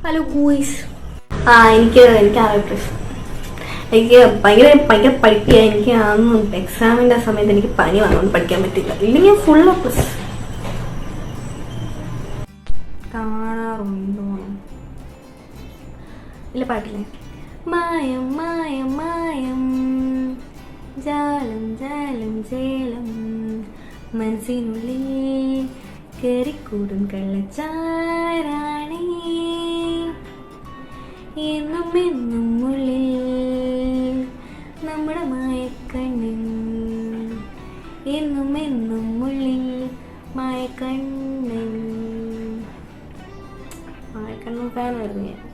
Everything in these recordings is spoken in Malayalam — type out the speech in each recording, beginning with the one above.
ഹലോ ഗൂയിസ് ആ എനിക്ക് എനിക്ക് അറിയാം എനിക്ക് ഭയങ്കര ഭയങ്കര പഠിപ്പിക്കുക എനിക്ക് അന്നും എക്സാമിന്റെ സമയത്ത് എനിക്ക് പനി വന്നുകൊണ്ട് പഠിക്കാൻ പറ്റില്ല ഇല്ലെങ്കിൽ ഫുൾ പ്ലസ് കാണാറുണ്ടോ ഇല്ല പാട്ടില്ലേ? മായം മായം മായം. ജാലം ജാലം ജേലം. മനസ്സിനുള്ളിൽ കയറിക്കൂടും കള്ളച്ചാരാണി. എന്നും എന്നും ഉള്ളിൽ നമ്മുടെ മായക്കണ്ണിൽ. എന്നും എന്നും ഉള്ളിൽ മായക്കണ്ണിൽ. മായക്കണ്ണൻ ഫാനായിരുന്നു ഞാൻ.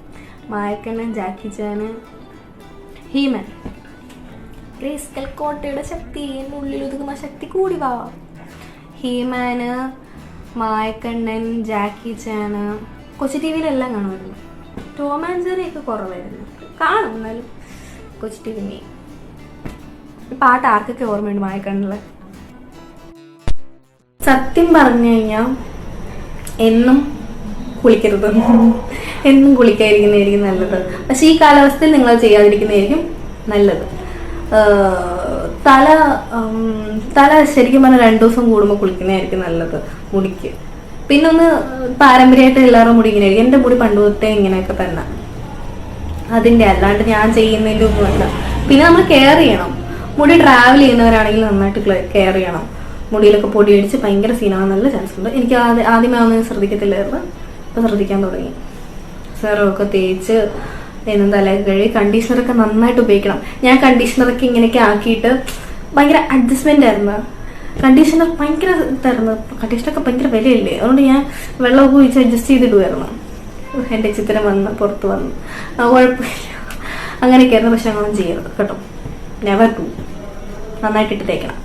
മായക്കണ്ണൻ ജാക്കി ചാന് ഹീമൻ. ഗ്രേസ് കോട്ടയുടെ ശക്തി ഉള്ളിൽ ഒതുങ്ങുന്ന ശക്തി കൂടി വാ. ഹീമാന് മായക്കണ്ണൻ ജാക്കി ചാന് കൊച്ചു ടി വിയിലെല്ലാം കാണുമായിരുന്നു. ടോം ആൻഡ് ജെറി ഒക്കെ കുറവായിരുന്നു. കാണും എന്നാലും. കൊച്ചു ടി വി പാട്ട് ആർക്കൊക്കെ ഓർമ്മയുണ്ട് മായക്കണ്ണിൽ സത്യം പറഞ്ഞു കഴിഞ്ഞാൽ എന്നും കുളിക്കരുത് എന്നും കുളിക്കാതിരിക്കുന്നതായിരിക്കും നല്ലത്. പക്ഷെ ഈ കാലാവസ്ഥയിൽ നിങ്ങൾ ചെയ്യാതിരിക്കുന്നതായിരിക്കും നല്ലത്. തല തല ശരിക്കും പറഞ്ഞാൽ രണ്ടു ദിവസം കൂടുമ്പോൾ കുളിക്കുന്നതായിരിക്കും നല്ലത്. മുടിക്ക്. പിന്നെ ഒന്ന് പാരമ്പര്യമായിട്ട് എല്ലാവരും മുടി ഇങ്ങനെ എന്റെ മുടി പണ്ട് തൊട്ടേ ഇങ്ങനെയൊക്കെ തന്നെ. അതിന്റെ അല്ലാണ്ട് ഞാൻ ചെയ്യുന്നതിന്റെ ഒന്നുമല്ല പിന്നെ നമ്മൾ കെയർ ചെയ്യണം. മുടി ട്രാവൽ ചെയ്യുന്നവരാണെങ്കിൽ നന്നായിട്ട് കെയർ ചെയ്യണം. മുടിയിലൊക്കെ പൊടി അടിച്ച് ഭയങ്കര സീനാവാൻ നല്ല ചാൻസ് ഉണ്ട്. എനിക്ക് ആദ്യം ആദ്യമേ ഒന്നും ശ്രദ്ധിക്കത്തില്ലായിരുന്നു. ഇപ്പം ശ്രദ്ധിക്കാൻ തുടങ്ങി. സെറമൊക്കെ തേച്ച് എന്നും തലയൊക്കെ കഴുകി കണ്ടീഷണറൊക്കെ നന്നായിട്ട് ഉപയോഗിക്കണം. ഞാൻ കണ്ടീഷണറൊക്കെ ഇങ്ങനെയൊക്കെ ആക്കിയിട്ട് ഭയങ്കര അഡ്ജസ്റ്റ്മെന്റ് ആയിരുന്നു. കണ്ടീഷണർ ഭയങ്കര ഇതായിരുന്നു കണ്ടീഷണറൊക്കെ ഭയങ്കര വിലയല്ലേ? അതുകൊണ്ട് ഞാൻ വെള്ളമൊക്കെ ഒഴിച്ച് അഡ്ജസ്റ്റ് ചെയ്തിടുമായിരുന്നു എന്റെ ചിത്രം വന്ന് പുറത്ത് വന്ന്. കുഴപ്പമില്ല. അങ്ങനെയൊക്കെയായിരുന്നു പക്ഷെ അങ്ങനെ ചെയ്യരുത് കേട്ടോ. നെവർ ടു നന്നായിട്ട് ഇട്ട് തേക്കണം.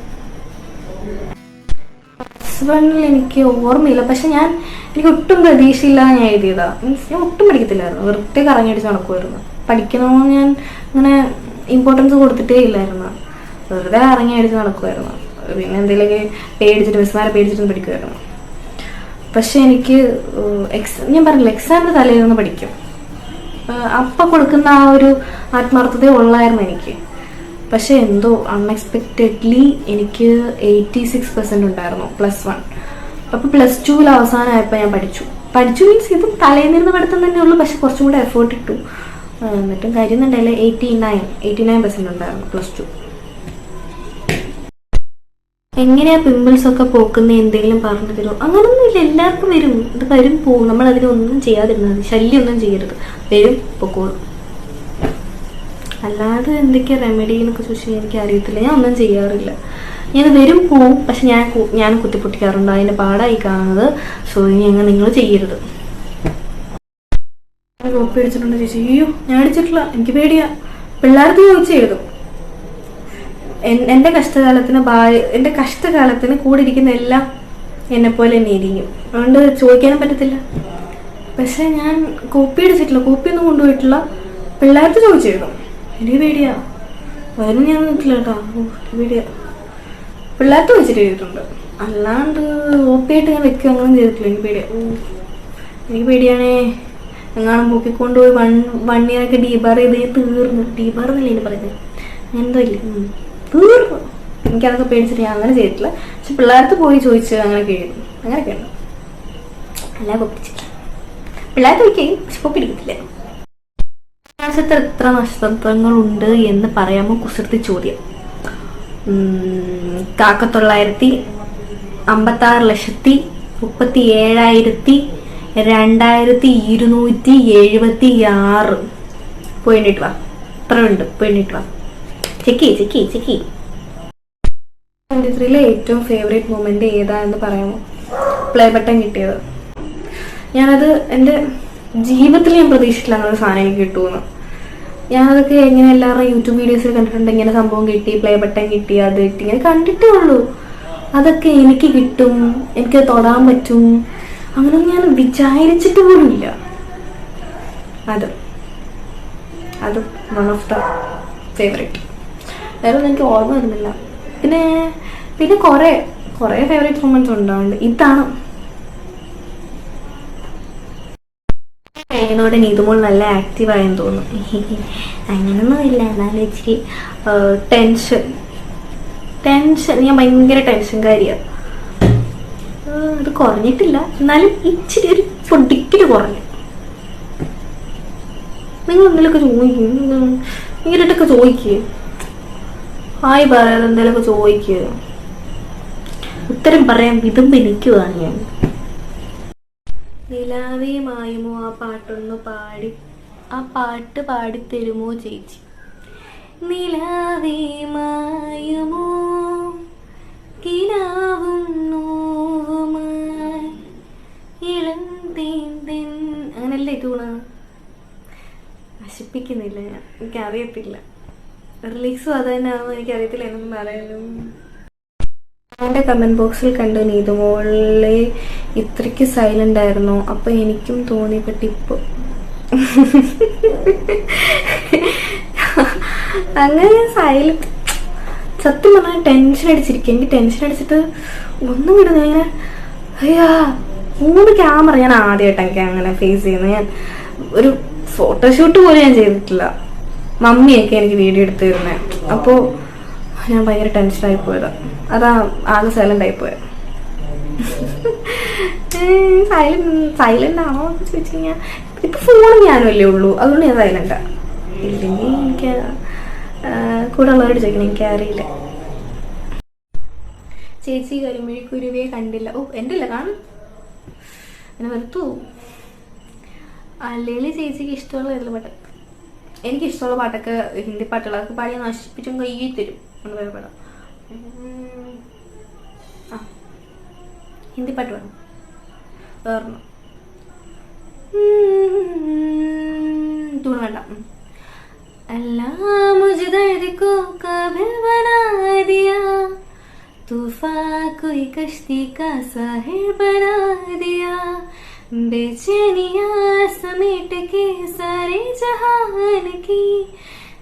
ഹസ്ബൻഡിൽ എനിക്ക് ഓർമ്മയില്ല. പക്ഷെ ഞാൻ എനിക്ക് ഒട്ടും പ്രതീക്ഷയില്ലാതെ ഞാൻ എഴുതിയതാ. മീൻസ് ഞാൻ ഒട്ടും പഠിക്കത്തില്ലായിരുന്നു. വെറുതെ കറങ്ങിയടിച്ച് നടക്കുമായിരുന്നു പഠിക്കണമെന്ന് ഞാൻ അങ്ങനെ ഇമ്പോർട്ടൻസ് കൊടുത്തിട്ടേ ഇല്ലായിരുന്നു. വെറുതെ കറങ്ങി അടിച്ച് നടക്കുമായിരുന്നു പിന്നെ എന്തെങ്കിലും പേടിച്ചിട്ട് മിസ്മാരെ പേടിച്ചിട്ടും പഠിക്കുമായിരുന്നു പക്ഷെ എനിക്ക് എക്സ് ഞാൻ പറഞ്ഞില്ല എക്സാമിന്റെ തലേന്ന് പഠിക്കും. അപ്പ കൊടുക്കുന്ന ആ ഒരു ആത്മാർത്ഥത ഉള്ളായിരുന്നു എനിക്ക്. പക്ഷെ എന്തോ അൺഎക്സ്പെക്റ്റഡ്ലി എനിക്ക് എയ്റ്റി സിക്സ് പെർസെന്റ് ഉണ്ടായിരുന്നു പ്ലസ് വൺ അപ്പോൾ പ്ലസ് ടുവിൽ അവസാനമായപ്പോൾ ഞാൻ പഠിച്ചു. പഠിച്ചു മീൻസ് ഇതും തലേന്നിരുന്ന് പഠിത്തം തന്നെ ഉള്ളൂ പക്ഷെ കുറച്ചും കൂടെ എഫേർട്ട് ഇട്ടു. എന്നിട്ടും കാര്യം ഉണ്ടായില്ല. Eighty nine eighty nine percent ഉണ്ടായിരുന്നു പ്ലസ് ടു എങ്ങനെയാ പിമ്പിൾസ് ഒക്കെ പോക്കുന്ന എന്തെങ്കിലും പറഞ്ഞു തരുമോ? അങ്ങനൊന്നും ഇല്ല എല്ലാവർക്കും വരും. ഇത് വരും പോകും നമ്മൾ അതിനൊന്നും ചെയ്യാതിരുന്നത് ശല്യമൊന്നും ചെയ്യരുത്. വരും പൊക്കോളും. അല്ലാതെ എന്തൊക്കെയാ റെമഡി എന്നൊക്കെ ചോദിച്ചാൽ എനിക്ക് അറിയത്തില്ല. ഞാൻ ഒന്നും ചെയ്യാറില്ല. ഞാൻ വരും പോവും. പക്ഷെ ഞാൻ ഞാൻ കുത്തിപ്പൊട്ടിക്കാറുണ്ട്. അതിന്റെ പാടായി കാണുന്നത്. സോ ഇനി അങ്ങനെ നിങ്ങൾ ചെയ്യരുത്. കോപ്പി അടിച്ചിട്ടുണ്ട് ചേച്ചി. അയ്യോ ഞാൻ അടിച്ചിട്ടില്ല. എനിക്ക് പേടിയാ. പിള്ളേർക്ക് ചോദിച്ചു എഴുതും. എൻ- എന്റെ കഷ്ടകാലത്തിന് ഭാര്യ എന്റെ കഷ്ടകാലത്തിന് കൂടെ ഇരിക്കുന്ന എല്ലാം എന്നെ പോലെ തന്നെ ഇരിക്കും. അതുകൊണ്ട് ചോദിക്കാനും പറ്റത്തില്ല. പക്ഷെ ഞാൻ കോപ്പി അടിച്ചിട്ടില്ല കോപ്പി ഒന്നും കൊണ്ടുപോയിട്ടില്ല. പിള്ളേർക്ക് ചോദിച്ചിരുന്നു. എനിക്ക് പേടിയാ. വരും ഞാൻ നോക്കില്ല കേട്ടോ. എനിക്ക് പേടിയാ. പിള്ളേർക്ക് ചോദിച്ചിട്ട് ചെയ്തിട്ടുണ്ട്. അല്ലാണ്ട് കോപ്പി ആയിട്ട് ഞാൻ വെക്കുക അങ്ങനെ ചെയ്തിട്ടില്ല. എനിക്ക് പേടിയാ. എനിക്ക് പേടിയാണേ. എങ്ങാനും പൊക്കിക്കൊണ്ടുപോയി വൺ വൺ ഇയർ ഒക്കെ ഡീബാർ ചെയ്ത് തീർന്നു. ഡീബാർ എന്നല്ലേ പറയുന്നത് എന്തോ ഇല്ല. തീർന്നു. എനിക്കതൊക്കെ പേടിച്ചിട്ട് ഞാൻ അങ്ങനെ ചെയ്തിട്ടില്ല. പക്ഷെ പിള്ളേർക്ക് പോയി ചോദിച്ച് അങ്ങനെ കഴിയുന്നു കഴിഞ്ഞു അല്ല കൊപ്പിച്ചില്ല പിള്ളേർക്ക് വയ്ക്കുകയും പക്ഷെ കൊപ്പി ആകാശത്ത് എത്ര നക്ഷത്രങ്ങളുണ്ട് എന്ന് പറയാമോ? കുസൃതി ചോദ്യം. കാക്കത്തൊള്ളായിരത്തി അമ്പത്തി ആറ് ലക്ഷത്തി മുപ്പത്തി ഏഴായിരത്തി രണ്ടായിരത്തി ഇരുന്നൂറ്റി എഴുപത്തി ആറ് പോയിട്ട് വാ. അത്ര ഉണ്ട് പോയിട്ട് വാ. Check check check. ട്വന്റി ത്രീയിലെ ഏറ്റവും ഫേവറേറ്റ് മൂമെന്റ് ഏതാ എന്ന് പറയാമോ? പ്ലേ ബട്ടൺ കിട്ടിയത്. ഞാനത് എന്റെ ജീവിതത്തിൽ ഞാൻ പ്രതീക്ഷിച്ചില്ല അങ്ങനെ സാധനം എനിക്ക് കിട്ടുമെന്ന്. ഞാനതൊക്കെ എങ്ങനെ എല്ലാവരുടെ യൂട്യൂബ് വീഡിയോസിൽ കണ്ടിട്ടുണ്ട്. ഇങ്ങനെ സംഭവം കിട്ടി പ്ലേ ബട്ടൺ കിട്ടി അത് കിട്ടി. ഇങ്ങനെ കണ്ടിട്ടേ ഉള്ളൂ. അതൊക്കെ എനിക്ക് കിട്ടും എനിക്ക് തൊടാൻ പറ്റും. അങ്ങനെ ഞാൻ വിചാരിച്ചിട്ട് പോലും ഇല്ല. അത് അത് വൺ ഓഫ് ദ ഫേവറേറ്റ് വേറെ ഒന്നും എനിക്ക് ഓർമ്മ വരുന്നില്ല. പിന്നെ പിന്നെ കുറേ കുറേ ഫേവറേറ്റ് മൊമെന്റ്സ് ഉണ്ടാവുന്നുണ്ട്. ഇതാണ്. കഴിയുന്നതോടെ നീതുമോൾ നല്ല ആക്റ്റീവായെന്ന് തോന്നുന്നു. അങ്ങനൊന്നും ഇല്ല. എന്നാലും ഇച്ചിരി ടെൻഷൻ ടെൻഷൻ ഞാൻ ഭയങ്കര ടെൻഷൻകാരിയാണ് അത് കുറഞ്ഞിട്ടില്ല. എന്നാലും ഇച്ചിരി ഒരു പൊടിക്കൽ കുറഞ്ഞു. നിങ്ങൾ എന്തെങ്കിലുമൊക്കെ ചോദിക്കും ഇങ്ങനെയൊക്കെ ചോദിക്കുക ഹായ് പറയാതെ എന്തെങ്കിലുമൊക്കെ ചോദിക്കുക ഉത്തരം പറയാൻ വിതുമ്പി നിൽക്കുവാണ് ഞാൻ. നിലാവേ മായുമോ ആ പാട്ടൊന്ന് പാടി? ആ പാട്ട് പാടിത്തരുമോ ചേച്ചി? നിലാവേ മായുമോ കിനാവും നോവുമായി ഇളം തേൻ തെൻ. അങ്ങനല്ലേ തൂണ നശിപ്പിക്കുന്നില്ല ഞാൻ. എനിക്കറിയത്തില്ല. റിലീക്സും അത് തന്നെയാണെന്ന് എനിക്കറിയത്തില്ല എന്നൊന്നും പറയാനും. അവന്റെ കമന്റ് ബോക്സിൽ കണ്ടു നീതുമോളെ ഇത്രയ്ക്ക് സൈലന്റ് ആയിരുന്നു. അപ്പം എനിക്കും തോന്നി പറ്റിപ്പോ അങ്ങനെ സൈലന്റ് സത്യം പറഞ്ഞാൽ ടെൻഷൻ അടിച്ചിരിക്കും. എനിക്ക് ടെൻഷൻ അടിച്ചിട്ട് ഒന്നും വിടുന്ന ഇങ്ങനെ അയ്യാ മൂന്ന് ക്യാമറ ഞാൻ ആദ്യമായിട്ടൊക്കെ അങ്ങനെ ഫേസ് ചെയ്യുന്നത്. ഞാൻ ഒരു ഫോട്ടോഷൂട്ട് പോലും ഞാൻ ചെയ്തിട്ടില്ല. മമ്മിയൊക്കെ എനിക്ക് വീഡിയോ എടുത്തു തരുന്നത് അപ്പോൾ ഞാൻ ഭയങ്കര ടെൻഷനായി പോയതാ. അതാ ആകെ സൈലന്റ് ആയി പോയത് സൈലന്റ് സൈലന്റ് ആണോ എന്ന് ചോദിച്ചു കഴിഞ്ഞാൽ ഇപ്പൊ ഫോൺ ഞാനല്ലേ ഉള്ളൂ. അതുകൊണ്ട് ഞാൻ സൈലന്റാ ഇല്ലെങ്കിൽ എനിക്ക് കൂടെ ഉള്ളവരോട് ചോദിക്കണം. എനിക്ക് അറിയില്ല. ചേച്ചി കരിമിഴി കുരുവേ കണ്ടില്ല. ഓ എന്റെ അല്ല കാണും. എന്നെ വെറുത്തു അല്ലെങ്കിൽ ചേച്ചിക്ക് ഇഷ്ടമുള്ള ഇതിൽ പാട്ട് എനിക്ക് ഇഷ്ടമുള്ള പാട്ടൊക്കെ ഹിന്ദി പാട്ടുകളൊക്കെ പാടി നശിപ്പിച്ചും കയ്യിൽ തരും എന്ന് പറയുന്ന പടം ഉം. ആ ഹിന്ദി പാട്ട് വേണം വേറെ തൂണ് വേണ്ട ഉം. अल्लाह मुझे दर्द को काबिल बना दिया तूफान कोई कश्ती का साहिर बना दिया बेचैनिया समेट के सारे जहान की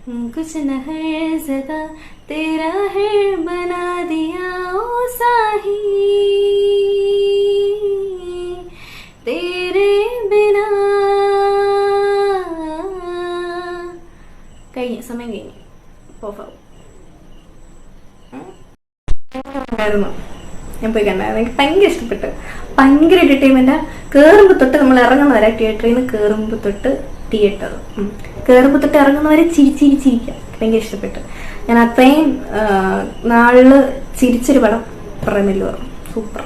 कुछ न हर जगह तेरा है बना दिया ओ साही तेरे बिना കഴിഞ്ഞു സമയം കഴിഞ്ഞു ഓഫാവും ഉണ്ടായിരുന്നു ഞാൻ പോയി കണ്ടായിരുന്നു എനിക്ക് ഭയങ്കര ഇഷ്ടപ്പെട്ടു. ഭയങ്കര എന്റർടൈൻമെന്റ് കയറുമ്പോൾ തൊട്ട് നമ്മൾ ഇറങ്ങുന്നവരെ തിയേറ്ററിൽ നിന്ന് കയറുമ്പോൾ തൊട്ട് തിയേറ്റർ കയറുമ്പോൾ തൊട്ട് ഇറങ്ങുന്നവരെ ചിരി ചിരി ചിരിക്കാം ഭയങ്കര ഇഷ്ടപ്പെട്ടു. ഞാൻ അത്രയും നാളിൽ ചിരിച്ചൊരു പടം പ്രമില്ല സൂപ്പർ.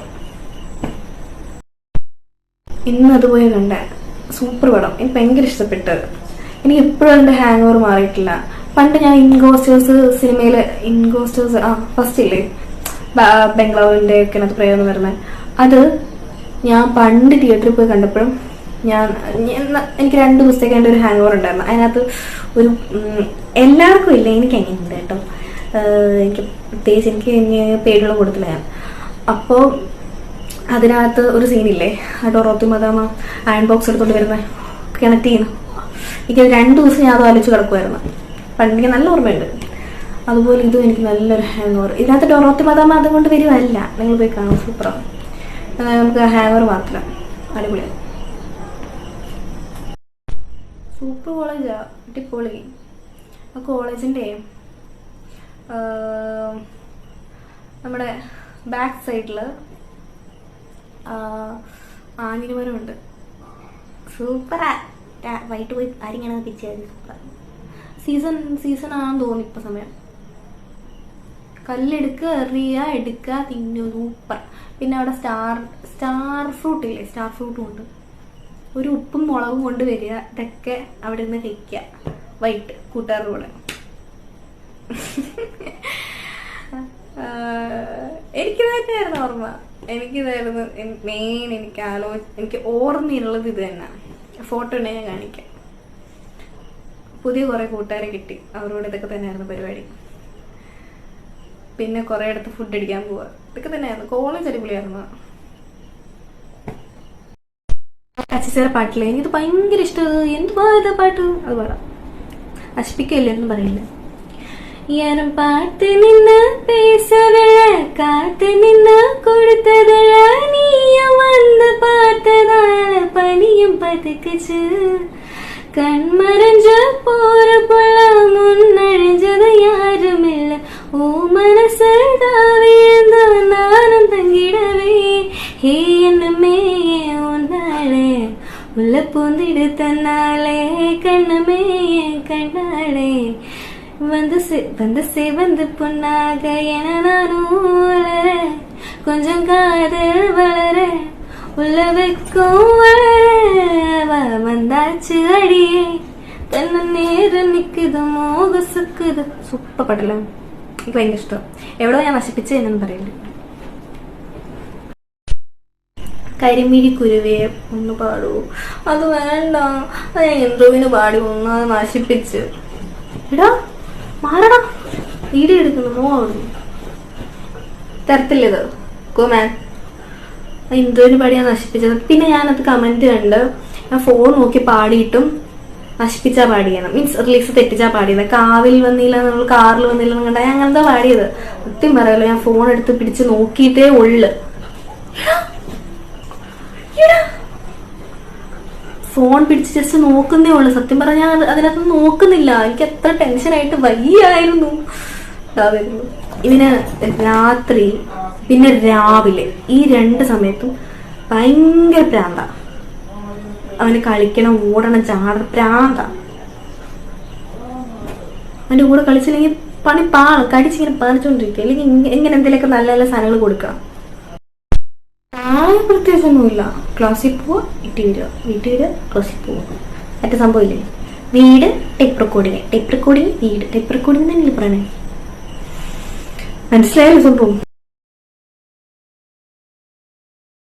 ഇന്ന് അതുപോലെ കണ്ട സൂപ്പർ പടം. എനിക്ക് ഭയങ്കര ഇഷ്ടപ്പെട്ടു. എനിക്ക് എപ്പോഴും എന്റെ ഹാങ് ഓവർ മാറിയിട്ടില്ല. പണ്ട് ഞാൻ ഇൻഗോസ്റ്റേഴ്സ് സിനിമയിൽ ഇൻഗോസ്റ്റേഴ്സ് ആ ഫസ്റ്റ് ഇല്ലേ? ബംഗ്ലാവിന്റെ ഒക്കെ അത് പ്രയോഗം വരുന്നത് അത് ഞാൻ പണ്ട് തിയേറ്ററിൽ പോയി കണ്ടപ്പോഴും ഞാൻ എനിക്ക് രണ്ട് ദിവസത്തേക്ക് എന്റെ ഒരു ഹാങ് ഓവർ ഉണ്ടായിരുന്നു. അതിനകത്ത് ഒരു എല്ലാവർക്കും ഇല്ല എനിക്ക് എങ്ങനെയുണ്ട് കേട്ടോ എനിക്ക് പ്രത്യേകിച്ച് എനിക്ക് പേടിയുള്ള കൊടുത്തില്ല ഞാൻ. അപ്പോൾ അതിനകത്ത് ഒരു സീനില്ലേ ആ ഡോറോത്തി മതാമ അയൺ ബോക്സ് എടുത്തോണ്ട് വരുന്നത് കണക്ട് ചെയ്യുന്നു എനിക്ക് രണ്ട് ദിവസം ഞാൻ അത് ആലോചിച്ച് കിടക്കുമായിരുന്നു പണ്ട് എനിക്ക് നല്ല ഓർമ്മയുണ്ട്. അതുപോലെ ഇതും എനിക്ക് നല്ലൊരു ഹാങ് ഓവർ ഇതിനകത്ത് ഡൊറോത്തി അതും അതുകൊണ്ട് വരുമല്ല നിങ്ങൾ പോയി കാണും. സൂപ്പറാണ് നമുക്ക് ഹാങ് ഓവർ മാത്രം. അടിപൊളിയാണ് സൂപ്പർ കോളേജാ അടിപൊളി. ആ കോളേജിന്റെ നമ്മുടെ ബാക്ക് സൈഡിൽ ആഞ്ഞിലിമരമുണ്ട് സൂപ്പറാ വൈകിട്ട് പോയി ആരിങ്ങനെ സൂപ്പർ സീസൺ സീസൺ ആണെന്ന് തോന്നി ഇപ്പം സമയം. കല്ലെടുക്കുക എറിയുക എടുക്കുക തിന്നു സൂപ്പർ. പിന്നെ അവിടെ സ്റ്റാർ സ്റ്റാർ ഫ്രൂട്ട് ഇല്ലേ സ്റ്റാർ ഫ്രൂട്ടും ഉണ്ട്. ഒരു ഉപ്പും മുളകും കൊണ്ട് വരിക ഇതൊക്കെ അവിടെ നിന്ന് കഴിക്കുക. വൈകിട്ട് കൂട്ടുകാരുടെ എനിക്ക് തന്നെയായിരുന്നു ഓർമ്മ. എനിക്കിതായിരുന്നു മെയിൻ എനിക്ക് ആലോ എനിക്ക് ഓർമ്മയുള്ളത് ഇത് തന്നെ. ഫോട്ടോ ഉണ്ടെങ്കിൽ ഞാൻ കാണിക്കാം. പുതിയ കുറെ കൂട്ടുകാരെ കിട്ടി. അവരോട് ഇതൊക്കെ തന്നെയായിരുന്നു പരിപാടി. പിന്നെ കുറെ അടുത്ത് ഫുഡ് അടിക്കാൻ പോവുക ഇതൊക്കെ തന്നെയായിരുന്നു. കോളേജ് അടിപൊളിയായിരുന്നു. അച്ഛസാറെ പാട്ടില്ലേ? എനിക്ക് ഭയങ്കര ഇഷ്ടമാണ് എന്തുവാ ഇത് പാട്ട്? അത് പറ നശിപ്പിക്കല്ലേ ഒന്നും പറയില്ല. ഞാനും പാട്ട് നിന്ന് പേസവേ കാത്ത് നിന്ന് കൊടുത്തതഴ നീയും വന്ന് പാത്തതാണ് പണിയും പതുക്കിച്ച് കൺമറിഞ്ച് പോറപ്പുള്ള മുന്നഴിഞ്ച് சடாவே அந்த ஆனந்தங்கிடவே ஏ என்னமே உன்னாலே. உள்ள பூந்திடு தன்னாலே. கண்ணமே கண்ணாலே. வந்து வந்து சிவந்து பொண்ணாக என நானும் கொஞ்சம் காதல் வளர. உள்ள வைக்கும் வளர வந்தாச்சு அடியே. தன்ன நேரம் நிக்குது மோக சுக்குது. சுப்ப படலாம் എനിക്ക് ഭയങ്കര ഇഷ്ടം. എവിടെ ഞാൻ നശിപ്പിച്ച് എന്നു പറയില്ല? കരിമിഴി കുരുവേ ഒന്ന് പാടൂ. അത് വേണ്ട. അത് ഞാൻ എന്തോവിന് പാടി ഒന്ന് അത് നശിപ്പിച്ച്. എടാ മാറടാ. വീഡിയോ എടുക്കുന്നു മോ അവിടുന്ന്. തരത്തില്ലത്. കോമാൻ എന്തോന് പാടി ഞാൻ നശിപ്പിച്ചത്. പിന്നെ ഞാനത് കമന്റ് കണ്ട് ഞാൻ ഫോൺ നോക്കി പാടിയിട്ടും നശിപ്പിച്ചാ പാടിയാണ് മീൻസ് റിലീസ് തെറ്റിച്ചാ പാടിയത് കാവിൽ വന്നില്ല നമ്മൾ കാറിൽ വന്നില്ല എന്ന് കണ്ടാ ഞങ്ങൾ അങ്ങനത്തെ പാടിയത്? സത്യം പറയാലോ ഞാൻ ഫോൺ എടുത്ത് പിടിച്ച് നോക്കിയിട്ടേ ഉള്ളു. ഫോൺ പിടിച്ച് ജസ്റ്റ് നോക്കുന്നേ ഉള്ളു. സത്യം പറഞ്ഞാൽ അതിനകത്ത് നോക്കുന്നില്ല. എനിക്ക് എത്ര ടെൻഷനായിട്ട് വയ്യായിരുന്നു. ഇതിന് രാത്രി പിന്നെ രാവിലെ ഈ രണ്ട് സമയത്തും ഭയങ്കര പ്രാന്ത. അവന് കളിക്കണം ഓടണം ചാടണം പ്രാന്ത. അവന്റെ കൂടെ കളിച്ചില്ലെങ്കിൽ പണി പാളും കടിച്ചിങ്ങനെ പറിച്ചോണ്ടിരിക്കുക അല്ലെങ്കിൽ എങ്ങനെ എന്തെങ്കിലുമൊക്കെ നല്ല നല്ല സാധനങ്ങൾ കൊടുക്കണം. താഴെ പ്രത്യേകിച്ചൊന്നുമില്ല. ക്ലാസ്സിൽ പോവുക വീട്ടിൽ വരിക. വീട്ടിൽ വരിക ക്ലാസ്സിൽ പോവുക മറ്റേ സംഭവമില്ലേ വീട് ടെപ്പ് റെക്കോർഡിങ് ടെപ്പ് റെക്കോർഡിങ് വീട്. ടെപ്പ് റെക്കോർഡിങ് തന്നെയല്ലേ പറയണേ? മനസ്സിലായല്ലോ സംഭവം.